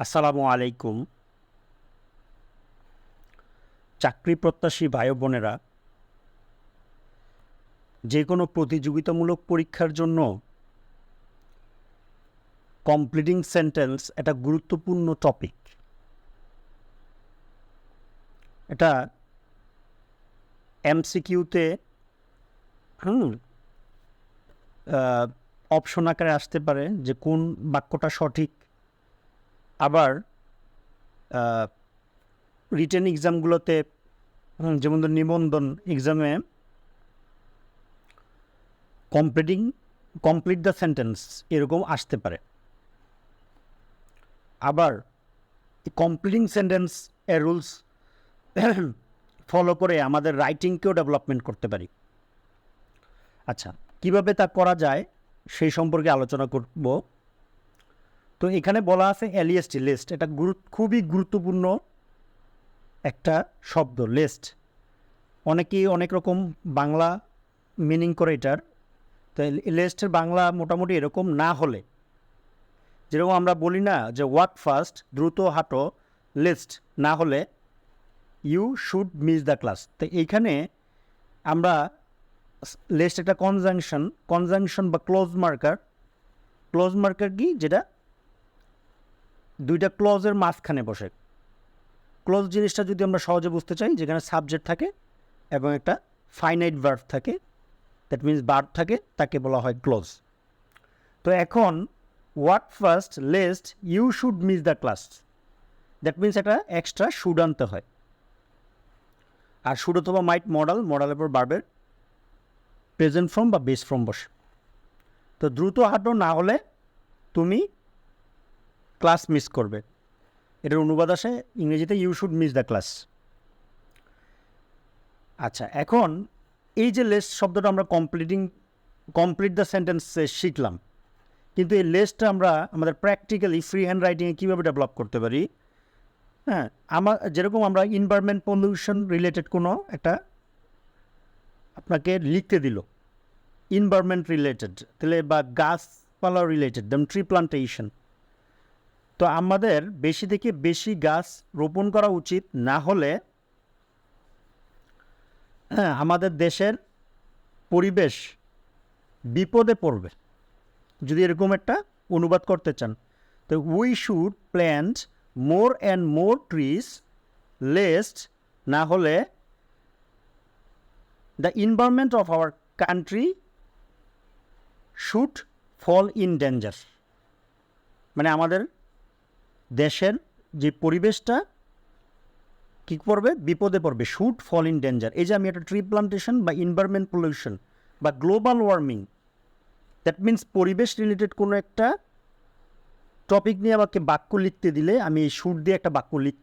আসসালামু আলাইকুম। চাকরি প্রত্যাশী ভাই বোনেরা, যে কোনো প্রতিযোগিতামূলক পরীক্ষার জন্য কমপ্লিটিং সেন্টেন্স একটা গুরুত্বপূর্ণ টপিক এটা এমসিকিউতে হুম অপশন আকারে আসতে পারে যে কোন বাক্যটা সঠিক আবার রিটেন এক্সামগুলোতে যেমন ধর নিবন্ধন এক্সামে কমপ্লিটিং কমপ্লিট দ্য সেন্টেন্স এরকম আসতে পারে। আবার কমপ্লিটিং সেন্টেন্স এর রুলস ফলো করে আমাদের রাইটিংকেও ডেভেলপমেন্ট করতে পারি। আচ্ছা কীভাবে তা করা যায় সেই সম্পর্কে আলোচনা করব। তো এখানে বলা আছে এলইএসটি লিস্ট এটা গুরু খুবই গুরুত্বপূর্ণ একটা শব্দ লিস্ট অনেকেই অনেক রকম বাংলা মিনিং করে এটার। তো লিস্টের বাংলা মোটামুটি এরকম না হলে, যেরকম আমরা বলি না যে ওয়াক ফাস্ট দ্রুত হাঁটো লিস্ট না হলে you should miss the class তো এইখানে আমরা লিস্ট একটা কনজাংশন কনজাংশন বা ক্লোজ মার্কার ক্লোজ মার্কার কি? যেটা দুইটা ক্লজের মাঝখানে বসে। ক্লোজ জিনিসটা যদি আমরা সহজে বুঝতে চাই, যেখানে সাবজেক্ট থাকে এবং একটা ফাইনাইট ভার্ভ থাকে দ্যাট মিন্স ভার্ব থাকে, তাকে বলা হয় ক্লোজ। তো এখন what first lest you should miss the class that means একটা এক্সট্রা শুড আনতে হয়। আর শুড অথবা মাইট মডেল মডেলের পর বার্বের প্রেজেন্ট ফর্ম বা বেস ফর্ম বসে। তো দ্রুত হাঁটো, না হলে তুমি ক্লাস মিস করবে। এটার অনুবাদ আসে, ইংরেজিতে you should miss the class আচ্ছা এখন এই যে লেস শব্দটা আমরা কমপ্লিটিং কমপ্লিট দ্য সেন্টেন্সে শিখলাম, কিন্তু এই লেসটা আমরা আমাদের প্র্যাকটিক্যালি ফ্রি হ্যান্ড রাইটিংয়ে কীভাবে ডেভেলপ করতে পারি? হ্যাঁ আমার যেরকম আমরা ইনভারমেন্ট পলিউশন রিলেটেড কোনো একটা আপনাকে লিখতে দিল ইনভারমেন্ট রিলেটেড তাহলে বা গাছপালা রিলেটেড যেমন ট্রি প্লান্টেশন তো আমাদের বেশি থেকে বেশি গাছ রোপণ করা উচিত না হলে হ্যাঁ আমাদের দেশের পরিবেশ বিপদে পড়বে। যদি এরকম একটা অনুবাদ করতে চান, তো we should plant more and more trees lest না হলে the environment of our country should fall in danger মানে আমাদের দেশের যে পরিবেশটা কী পড়বে বিপদে পড়বে। শুড ফল ইন ডেঞ্জার এই যে আমি একটা ট্রি প্লান্টেশন বা এনভায়রনমেন্ট পলিউশন বা গ্লোবাল ওয়ার্মিং দ্যাট মিন্স পরিবেশ রিলেটেড কোনো একটা টপিক নিয়ে আমাকে বাক্য লিখতে দিলে আমি এই শুট দিয়ে একটা বাক্য লিখ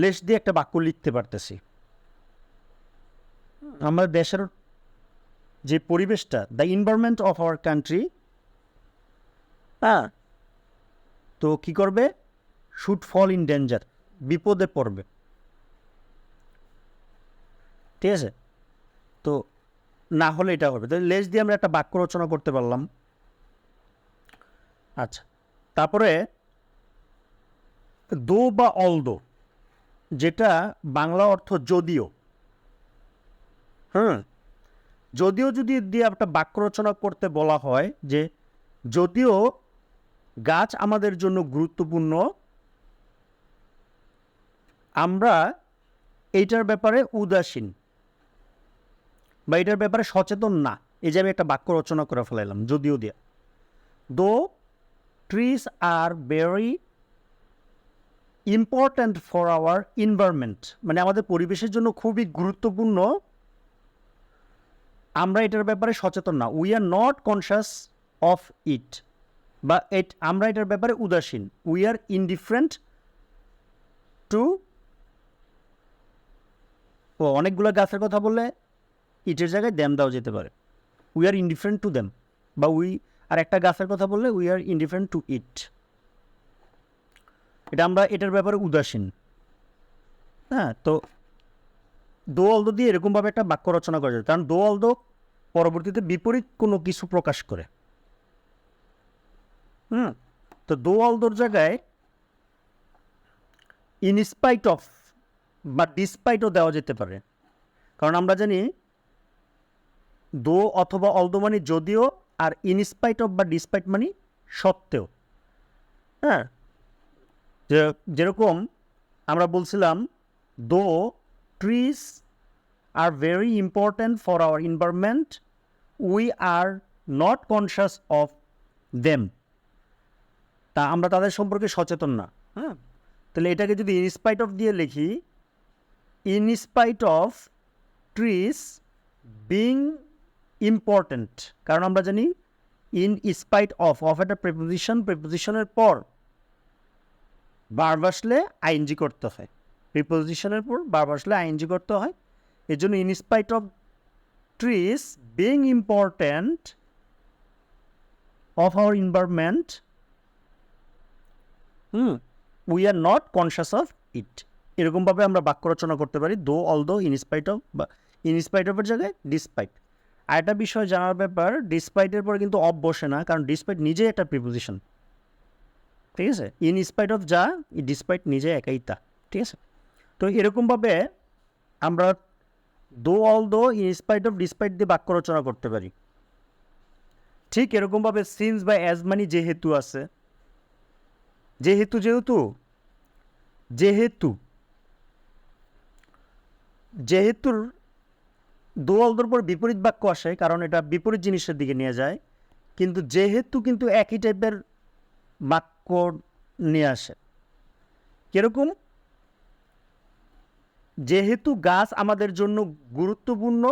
লেস দিয়ে একটা বাক্য লিখতে পারতেছি। আমাদের দেশের যে পরিবেশটা the environment of our country হ্যাঁ। তো কী করবে? শুড ফল ইন ডেঞ্জার বিপদে পড়বে। ঠিক আছে? তো না হলে এটা হবে। তো লেজ দিয়ে আমরা একটা বাক্য রচনা করতে পারলাম। আচ্ছা। তারপরে, দো বা অল দো যেটা বাংলা অর্থ যদিও। হুম? যদিও যদি দিয়ে একটা বাক্য রচনা করতে বলা হয় যে, যদিও গাছ আমাদের জন্য গুরুত্বপূর্ণ। আমরা এইটার ব্যাপারে উদাসীন বা এটার ব্যাপারে সচেতন না। এই যে আমি একটা বাক্য রচনা করে ফেলাইলাম, যদিও দিয়া। Though trees are very important for our environment মানে আমাদের পরিবেশের জন্য খুবই গুরুত্বপূর্ণ, আমরা এটার ব্যাপারে সচেতন না। We are not conscious of it বা এট আমরা এটার ব্যাপারে উদাসীন। উই আর ইনডিফারেন্ট টু ও, অনেকগুলো গাছের কথা বললে ইটের জায়গায় দ্যাম দেওয়া যেতে পারে। We are indifferent to them বা উই আর একটা গাছের কথা বললে we are indifferent to it এটা আমরা এটার ব্যাপারে উদাসীন। হ্যাঁ তো দো অলদো দিয়ে এরকমভাবে একটা বাক্য রচনা করা যায়। কারণ দো অলদো পরবর্তীতে বিপরীত কোনো কিছু প্রকাশ করে। হুম, তো দো অলদোর জায়গায় ইনস্পাইট অফ বা ডিসপাইটও দেওয়া যেতে পারে। কারণ আমরা জানি দো অথবা অলদো মানে যদিও আর ইনস্পাইট অফ বা ডিসপাইট মানে সত্ত্বেও। হ্যাঁ যেরকম আমরা বলছিলাম, though trees are very important for our environment we are not conscious of them তা আমরা তাদের সম্পর্কে সচেতন না হ্যাঁ? তাহলে এটাকে যদি ইনস্পাইট অফ দিয়ে লিখি in spite of trees being important কারণ আমরা জানি ইন স্পাইট অফ অফ একটা প্রিপোজিশন প্রিপোজিশনের পর বার বসলে আইএনজি করতে হয়। প্রিপোজিশনের পর বার বসলে আইএনজি করতে হয়। এর জন্য in spite of trees being important of our environment hmm we are not conscious of it এরকমভাবে আমরা বাক্য রচনা করতে পারি দো অল দো ইনস্পাইট অফ বা ইনস্পাইট অফের জায়গায় ডিসপাইট আর একটা বিষয় জানার ব্যাপার ডিসপাইটের পরে কিন্তু অফ বসে না, কারণ ডিসপাইট নিজে একটা প্রিপোজিশন ঠিক আছে? ইন স্পাইট অফ যা ডিসপাইট নিজে একাই তা। ঠিক আছে? তো এরকমভাবে আমরা দো অল দো ইন স্পাইট অফ ডিসপাইট দিয়ে বাক্য রচনা করতে পারি। ঠিক এরকমভাবে সিন্স বা অ্যাজ মানি যেহেতু আছে যেহেতু যেহেতু যেহেতু, যেহেতুর দোয়ালদোর পর বিপরীত বাক্য আসে, কারণ এটা বিপরীত জিনিসের দিকে নিয়ে যায়, কিন্তু যেহেতু কিন্তু একই টাইপের বাক্য নিয়ে আসে। কীরকম? যেহেতু গাছ আমাদের জন্য গুরুত্বপূর্ণ,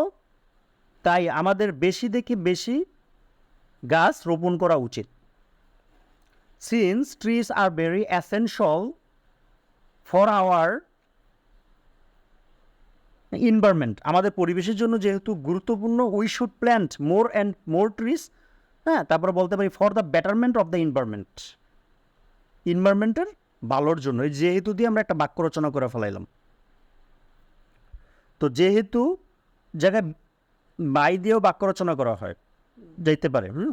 তাই আমাদের বেশি দেখে বেশি গাছ রোপণ করা উচিত। Since trees are very essential for our environment আমাদের পরিবেশের জন্য যেহেতু গুরুত্বপূর্ণ we should plant more and more trees হ্যাঁ তারপরে বলতে পারি for the betterment of the environment এনভায়রনমেন্টের ভালোর জন্য। যেহেতু দিয়ে আমরা একটা বাক্য রচনা করে ফেলাইলাম। তো যেহেতু জায়গায় বাই দিয়েও বাক্য রচনা করা হয়, যাইতে পারে, হুম?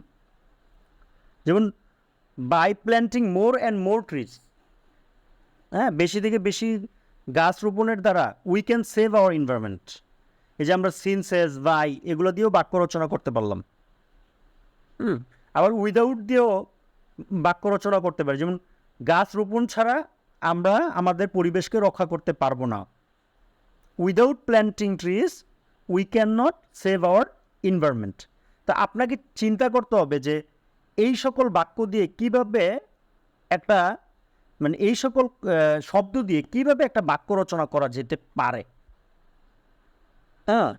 যেমন by planting more and more trees হ্যাঁ বেশি থেকে বেশি গাছ রোপণের দ্বারা we can save our environment এই যে আমরা সিনসেস বাই এগুলো দিয়েও বাক্য রচনা করতে পারলাম। আবার উইদাউট দিয়েও বাক্য রচনা করতে পারি। যেমন গাছ রোপণ ছাড়া আমরা আমাদের পরিবেশকে রক্ষা করতে পারব না। Without planting trees we can not save our environment তা আপনাকে চিন্তা করতে হবে যে এই সকল বাক্য দিয়ে কীভাবে একটা মানে এই সকল শব্দ দিয়ে কীভাবে একটা বাক্য রচনা করা যেতে পারে? হ্যাঁ?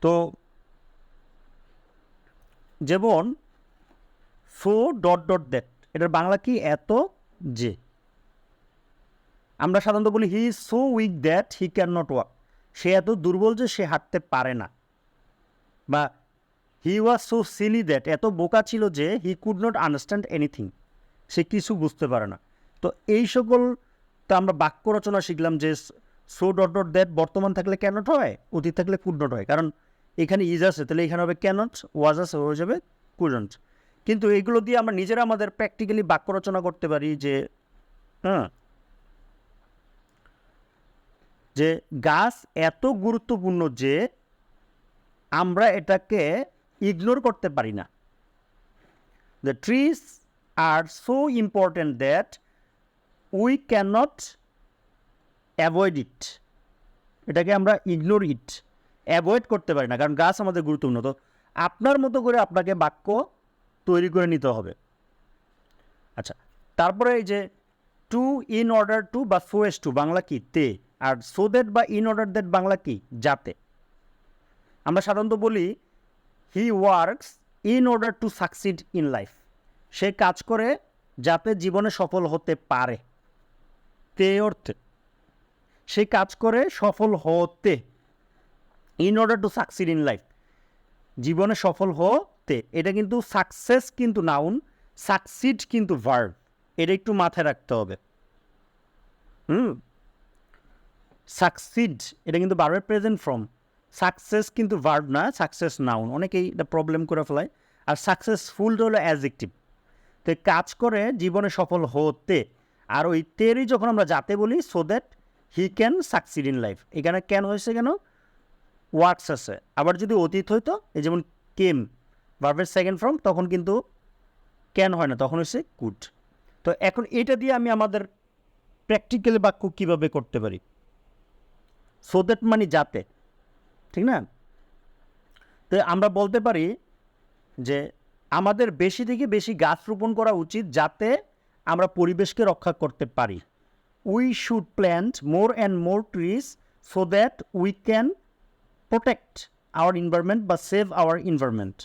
তো যেমন, সো ডট ডট দ্যাট, এটার বাংলা কি? এত যে। আমরা সাধারণত বলি, he is so weak that he can not walk. সে এত দুর্বল যে সে হাঁটতে পারে না। বা he was so silly that এত বোকা ছিল যে he could not understand anything সে কিছু বুঝতে পারে না। তো এই সকল তো আমরা বাক্য রচনা শিখলাম যে সো ডট ডট দ্যাট বর্তমান থাকলে ক্যানট হয়, অতীত থাকলে কুড নট হয়। কারণ এখানে ইজ আছে, তাহলে এখানে হবে ক্যানট ওয়াজ আছে হয়ে যাবে কুডন্ট কিন্তু এগুলো দিয়ে আমরা নিজেরা আমাদের প্র্যাকটিক্যালি বাক্য রচনা করতে পারি যে হ্যাঁ যে গাছ এত গুরুত্বপূর্ণ যে আমরা এটাকে ইগনোর করতে পারি না। The trees are so important that we can not avoid it এটাকে আমরা ইগনোর ইট অ্যাভয়েড করতে পারি না, কারণ গাছ আমাদের গুরুত্বপূর্ণ। তো আপনার মতো করে আপনাকে বাক্য তৈরি করে নিতে হবে। আচ্ছা তারপরে এই যে টু ইন অর্ডার টু বা সো এস টু বাংলা কি? তে আর সো দ্যাট বা ইন অর্ডার দ্যাট বাংলা কি? যাতে আমরা সাধারণত বলি he works in order to succeed in life সে কাজ করে যাতে জীবনে সফল হতে পারে। তে অর্থে? সে কাজ করে সফল হতে। In order to succeed in life জীবনে সফল হতে। এটা কিন্তু সাকসেস কিন্তু নাউন সাকসিড কিন্তু ভার্ব এটা একটু মাথায় রাখতে হবে। হুম? সাকসিড এটা কিন্তু বারবার প্রেজেন্ট ফর্ম সাকসেস কিন্তু ভার্ব না সাকসেস নাউন অনেকেই এটা প্রবলেম করে ফেলায়। আর সাকসেসফুলটা হলো অ্যাজেক্টিভ তো কাজ করে জীবনে সফল হতে। আর ওই তেরই যখন আমরা যাতে বলি so that he can succeed in life এখানে ক্যান হয়েছে কেন? ওয়ার্কস আছে আবার যদি অতীত হইতো, এই যেমন কেম ভার্বের সেকেন্ড ফর্ম তখন কিন্তু ক্যান হয় না, তখন হচ্ছে কুড তো এখন এটা দিয়ে আমি আমাদের প্র্যাকটিক্যাল বাক্য কীভাবে করতে পারি? সো দ্যাট মানে যাতে। ঠিক না? তো আমরা বলতে পারি যে আমাদের বেশি থেকে বেশি গাছ রোপণ করা উচিত যাতে আমরা পরিবেশকে রক্ষা করতে পারি। We should plant more and more trees so that we can protect our environment বা সেভ আওয়ার এনভায়রনমেন্ট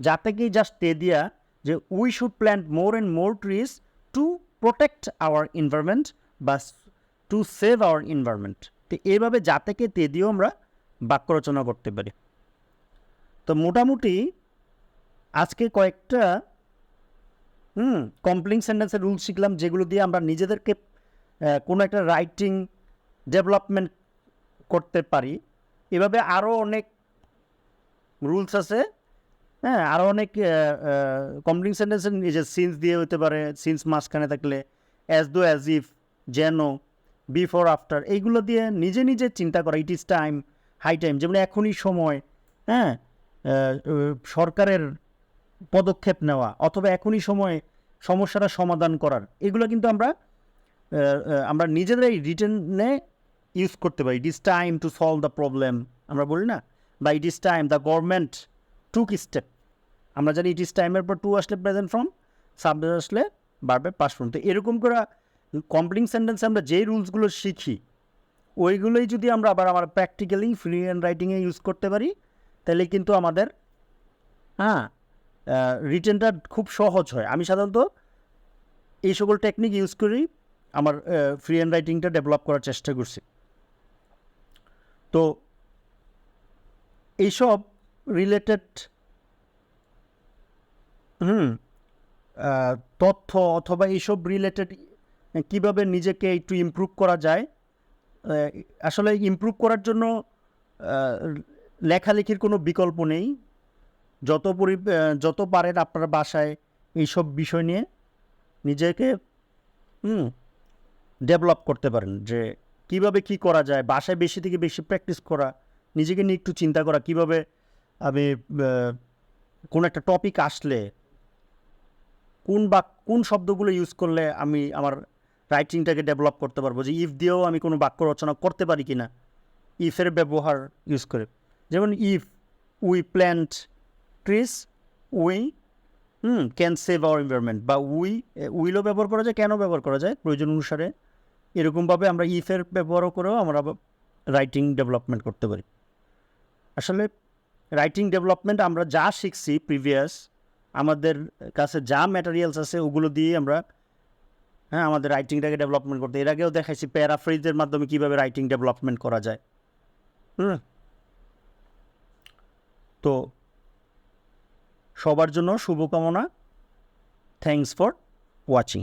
যাতে কি জাস্ট তে দিয়া যে we should plant more and more trees to protect our environment বা টু সেভ আওয়ার এনভায়রনমেন্ট তো এইভাবে যাতে কে তে দিয়েও আমরা বাক্য রচনা করতে পারি। তো মোটামুটি আজকে কয়েকটা, হুম কমপ্লিং সেন্টেন্সের রুল শিখলাম, যেগুলো দিয়ে আমরা নিজেদেরকে কোনো একটা রাইটিং ডেভেলপমেন্ট করতে পারি। এভাবে আরও অনেক রুলস আছে। হ্যাঁ আরও অনেক কমপ্লিং সেন্টেন্সের নিজের সিন্স দিয়ে হতে পারে সিন্স মাঝখানে থাকলে অ্যাজ দো অ্যাজ ইফ যেন বিফোর আফটার এইগুলো দিয়ে নিজে নিজে চিন্তা করা it is time high time যেমন এখনই সময় হ্যাঁ? সরকারের পদক্ষেপ নেওয়া অথবা এখনই সময় সমস্যাটা সমাধান করার, এগুলো কিন্তু আমরা আমরা নিজেরাই রিটেনে ইউজ করতে পারি। It is time to solve the problem আমরা বলি না? বা it is time the government took step আমরা জানি ইট ইজ টাইমের পর টু আসলে প্রেজেন্ট ফর্ম সাবজেক্ট আসলে বারবার পাস ফর্ম তো এরকম করে কমপ্লিং সেন্টেন্সে আমরা যেই রুলসগুলো শিখি ওইগুলোই যদি আমরা আবার আমার প্র্যাকটিক্যালি ফ্রি হ্যান্ড রাইটিংয়ে ইউজ করতে পারি, তাহলে কিন্তু আমাদের হ্যাঁ রিটেনটা খুব সহজ হয়। আমি সাধারণত এই সকল টেকনিক ইউজ করেই আমার ফ্রি হ্যান্ড রাইটিংটা ডেভেলপ করার চেষ্টা করছি। তো এইসব রিলেটেড হুম তথ্য অথবা এইসব রিলেটেড কীভাবে নিজেকে একটু ইমপ্রুভ করা যায় আসলে ইমপ্রুভ করার জন্য লেখালেখির কোনো বিকল্প নেই। যত পরি যত পারেন আপনার বাসায় এইসব বিষয় নিয়ে নিজেকে ডেভেলপ করতে পারেন যে কীভাবে কি করা যায়, বাসায় বেশি থেকে বেশি প্র্যাকটিস করা, নিজেকে নিয়ে একটু চিন্তা করা, কীভাবে আমি কোনো একটা টপিক আসলে, কোন বা, কোন শব্দগুলো ইউজ করলে আমি আমার রাইটিংটাকে ডেভেলপ করতে পারব যে ইফ দিয়েও আমি কোনো বাক্য রচনা করতে পারি কি না ইফের ব্যবহার ইউজ করে। যেমন if we plant trees we hmm can save our environment বা উই উইলও ব্যবহার করা যায় কেন ব্যবহার করা যায় প্রয়োজন অনুসারে। এরকমভাবে আমরা ইফের ব্যবহারও করেও আমরা রাইটিং ডেভেলপমেন্ট করতে পারি। আসলে রাইটিং ডেভেলপমেন্ট আমরা যা শিখছি প্রিভিয়াস আমাদের কাছে যা ম্যাটেরিয়ালস আছে ওগুলো দিয়ে আমরা হ্যাঁ আমাদের রাইটিংটাকে ডেভেলপমেন্ট করতে। এর আগেও দেখাইছি প্যারাফ্রেজের মাধ্যমে কীভাবে রাইটিং ডেভেলপমেন্ট করা যায়। তো সবার জন্য শুভকামনা। Thanks for watching